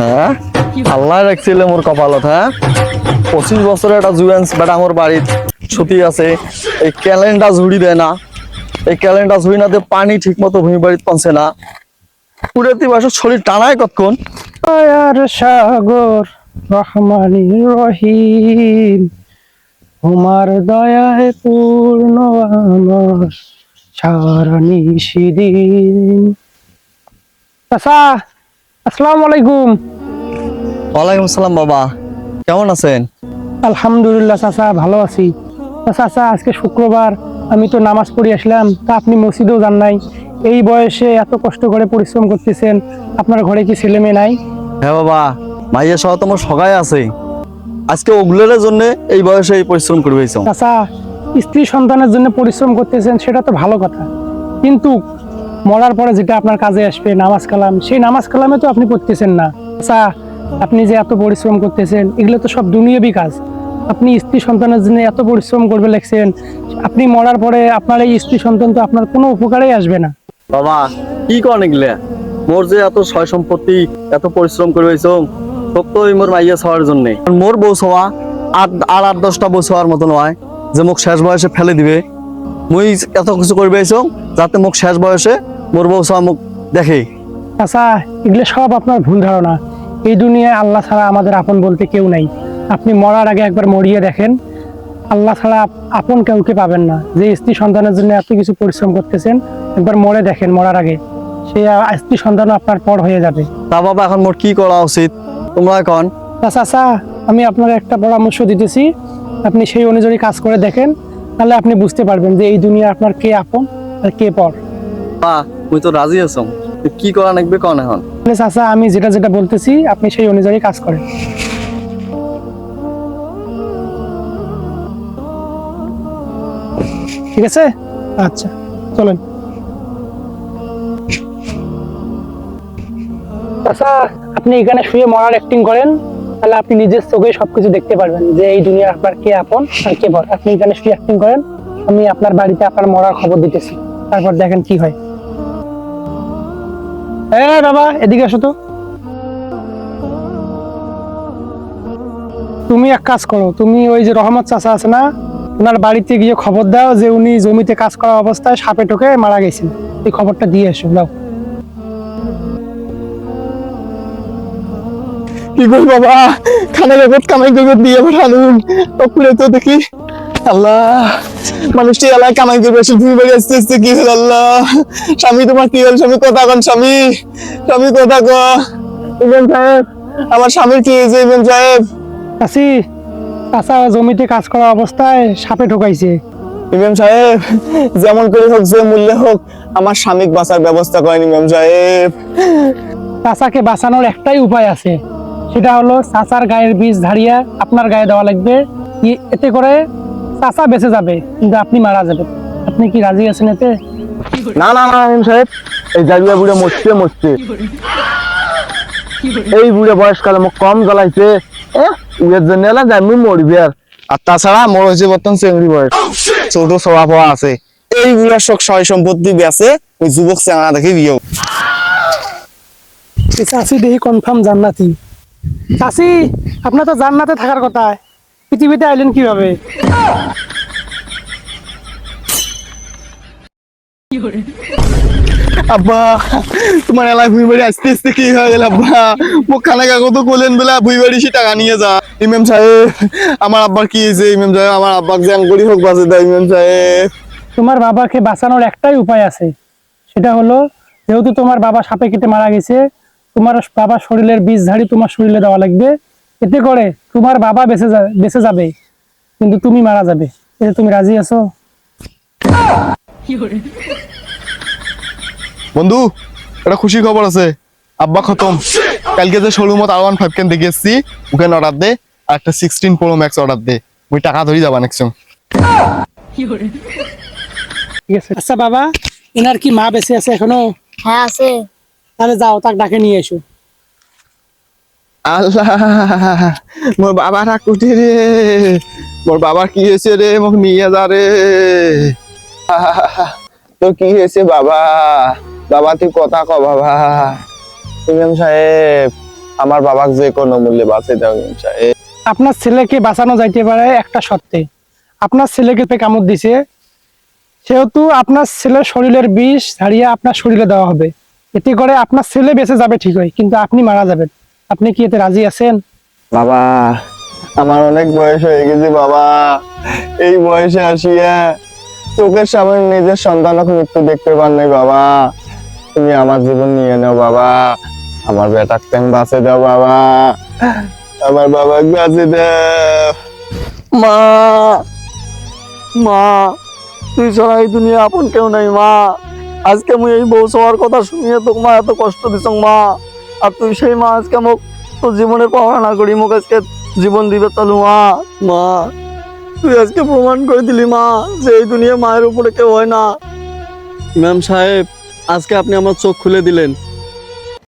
হ্যাঁ? আল্লাহ রাখছিল মোর কপালত হ্যাঁ? পঁচিশ বছরের একটা জুয়েন্স বেটা আমার বাড়িত ছুটি আছে। এই ক্যালেন্ডার ঝুড়ি দেয় না। এই ক্যালেন্ডার ঝুড়ি না দিয়ে পানি ঠিক মতো ভূমি বাড়িতে পৌঁছে না। পুরেতি বয়সের শরীর টানায় কতক্ষণ দয়ার সাগর রহমানি রহিম তোমার দয়ায় পূর্ণ আমার সারানি সিদিন চাচা আসসালামু আলাইকুম। ওয়ালাইকুম আসসালাম বাবা। কেমন আছেন? আলহামদুলিল্লাহ চাচা ভালো আছি। চাচা আজকে শুক্রবার আমি তো নামাজ পড়ে আসলাম তা আপনি মসজিদেও যান নাই। এই বয়সে এত কষ্ট করে পরিশ্রম করতেছেন আপনার ঘরে কি ছেলে মেয়ে নাই? হ্যাঁ বাবা মাইয়া সহ তোমার সগাই আছে। আজকে ওগুলোর জন্য এই বয়সে এই পরিশ্রম করে হয়েছ চাচা স্ত্রী সন্তানের জন্য পরিশ্রম করতেছেন সেটা তো ভালো কথা। কিন্তু মরার পরে যেটা আপনার কাজে আসবে, নামাজ কালাম, সেই নামাজ কালামে তো আপনি করতেছেন না। চাচা আপনি যে এত পরিশ্রম করতেছেন, এগুলো তো সব দুনিয়াবি কাজ। আপনি স্ত্রী সন্তানের জন্য এত পরিশ্রম করবে লাগছেন আপনি মরার পরে আপনার এই স্ত্রী সন্তান তো আপনার কোনো উপকারেই আসবে না। বাবা, কি কন এগুলা? মোর যে এত সয় সম্পত্তি, এত পরিশ্রম করে ওই মোর মাইয়া ছাওয়ার জন্য। মোর বউ ছাওয়া আট আর আট, দশটা বউ ছাওয়ার মতো নয় যে মোক শেষ বয়সে ফেলে দিবে। মুই এত কিছু করবে যাতে মোক শেষ বয়সে মোর বউ ছাওয়া মোক দেখে। আচ্ছা এগুলো সব আপনার ভুল ধারণা। এই দুনিয়ায় আল্লাহ ছাড়া আমাদের আপন বলতে কেউ নাই। আপনি মরার আগে একবার মরিয়ে দেখেন। আল্লাহ ছাড়া আপ- আপন কাউকে পাবেন না। যে স্ত্রী সন্তানের জন্য এত কিছু পরিশ্রম করতেছেন একবার মরে দেখেন মরার আগে। সে স্ত্রী সন্তানও আপনার পর হয়ে যাবে। তা বাবা এখন মোর কি করা উচিত? তোমরা কন আচ্ছা আচ্ছা আমি আপনার একটা পরামর্শ দিতেছি। আপনি সেই অনুযায়ী কাজ করে দেখেন। তাহলে আপনি বুঝতে পারবেন যে এই দুনিয়া আপনার কে আপন আর কে পর। মুই তো রাজি আছো। কি করা লাগবে কন এখন? চাচা, আমি যেটা যেটা বলতেছি, আপনি সেই অনুযায়ী কাজ করেন। ঠিক আছে? আচ্ছা চলেন। আচ্ছা আপনি এখানে শুয়ে মরার অ্যাক্টিং করেন, তাহলে আপনি নিজের চোখে সবকিছু দেখতে পারবেন যে এই দুনিয়া আপনার কে আপন আর কে পর আপনি এখানে শুয়ে অ্যাক্টিং করেন, আমি আপনার বাড়িতে আপনার মরার খবর দিতেছি। তারপর দেখেন কি হয়। বাবা, এদিকে আসো তো। তুমি এক কাজ করো, তুমি ওই যে রহমত চাচা আছে না, ওনার বাড়িতে গিয়ে খবর দাও যে উনি জমিতে কাজ করা অবস্থায় সাপে টোকে মারা গেছেন। এই খবরটা দিয়ে এসো দাও কি করি বাবা? খানা জগৎ কামাই জগৎ দিয়ে তপুরে তো দেখি আল্লাহ মানুষটি কামাই করবে বাড়ি আসতে আসতে কি হল আল্লাহ? স্বামী তোমার কি হল? স্বামী কথা কন স্বামী। স্বামী কথা ক। সাহেব আমার স্বামীর কি হয়েছে সাহেব? চাচা জমিতে কাজ করা অবস্থায় সাপে ঠোকাইছে ইমাম সাহেব যেমন করে হোক যে মূল্যে হোক আমার স্বামীক বাঁচার ব্যবস্থা করেন ইমাম সাহেব। চাচাকে বাঁচানোর একটাই উপায় আছে। সেটা হলো চাচার গায়ের বীজ ধারিয়া আপনার গায়ে দেওয়া লাগবে। এতে করে চাচা বেঁচে যাবে কিন্তু আপনি মারা যাবেন। আপনি কি রাজি আছেন এতে? না না না ইমাম সাহেব এই জাবিয়া বুড়ে মরছে মরছে। এই বুড়ে বয়সকালে মোক কম জ্বলাইছে এ উয়ের জন্য এলা আমি মরবি আর। আর তাছাড়া মোর হয়েছে বর্তমান চেংড়ি বয়স ছোট সভা পাওয়া আছে। এই বুড়ার শখ সয় সম্পত্তি বেছে ওই যুবক চেংড়া দেখে বিয়ে। চাচি দেখি কনফার্ম জান্নাতি। চাচি আপনার তো জান্নাতে থাকার কথা। পৃথিবীতে আইলেন কীভাবে? আব্বা তোমার এলাকায় ভুই বাড়ি আসতে আসতে কি হয়ে গেল আব্বা? খানা কাগজ বলেন বেলা ভুই বাড়ি সে টাকা নিয়ে যা। ইমাম সাহেব আমার আব্বার কি হয়েছে? ইমাম সাহেব আমার আব্বাকে জ্যাম করি হোক বাঁচে দেয় ইমাম সাহেব। তোমার বাবাকে বাঁচানোর একটাই উপায় আছে। সেটা হলো যেহেতু তোমার বাবা সাপে কেটে মারা গেছে তোমার বাবার শরীরের বীজ ধাড়ি তোমার শরীরে দেওয়া লাগবে। এতে করে তোমার বাবা বেঁচে যাবে বেঁচে যাবে কিন্তু তুমি মারা যাবে। এতে তুমি রাজি আছো? বন্ধু একটা খুশি খবর আছে। আব্বা খতম। কালকে যে শোরুমত আর ওয়ান ফাইভ কেন দেখে এসছি ওখানে অর্ডার দে আর একটা সিক্সটিন প্রো ম্যাক্স অর্ডার দে। ওই টাকা ধরি যাবা নেক্সট ঠিক আছে। আচ্ছা বাবা এনার কি মা বেঁচে আছে এখনও? হ্যাঁ আছে। তাহলে যাও তাকে ডাকে নিয়ে এসো। আল্লাহ, মোর বাবার কুটি রে। মোর বাবার কি হয়েছে রে? মোক নিয়ে যা রে। কি হয়েছে বাবা? বাবা, তুই কথা ক বাবা। ইমাম সাহেব, আমার বাবাকে যে কোনো মূল্যে বাঁচাই দাও ইমাম সাহেব। আপনার ছেলেকে বাঁচানো যাইতে পারে একটা সত্ত্বে আপনার ছেলেকে কামড় দিছে। সেহেতু আপনার ছেলের শরীরের বিষ ছাড়িয়ে আপনার শরীরে দেওয়া হবে। এতে করে আপনার ছেলে বেঁচে যাবে ঠিক হয় কিন্তু আপনি মারা যাবেন। আপনি কি এতে রাজি আছেন? বাবা, আমার অনেক বয়স হয়ে গেছে বাবা। এই বয়সে আসিয়া চোখের সামনে নিজের সন্তানকে মৃত্যু দেখতে পার নাই বাবা। তুমি আমার জীবন নিয়ে নাও বাবা। আমার বেটাকে তুমি বাঁচে দাও বাবা। আমার বাবা বাঁচে দাও। মা মা, তুই ছাড়া এই দুনিয়া আপন কেউ নাই মা। আজকে মুই এই বউ সবার কথা শুনিয়ে তোকে মা এত কষ্ট দিছ মা। আর তুই সেই মা, আজকে মোক তোর জীবনে না করি, মোক আজকে জীবন দিবে তাহলে মা মা। তুই আজকে প্রমাণ করে দিলি মা, যে এই দুনিয়া মায়ের উপরে কেউ হয় না। ম্যাম সাহেব, আজকে আপনি আমার চোখ খুলে দিলেন।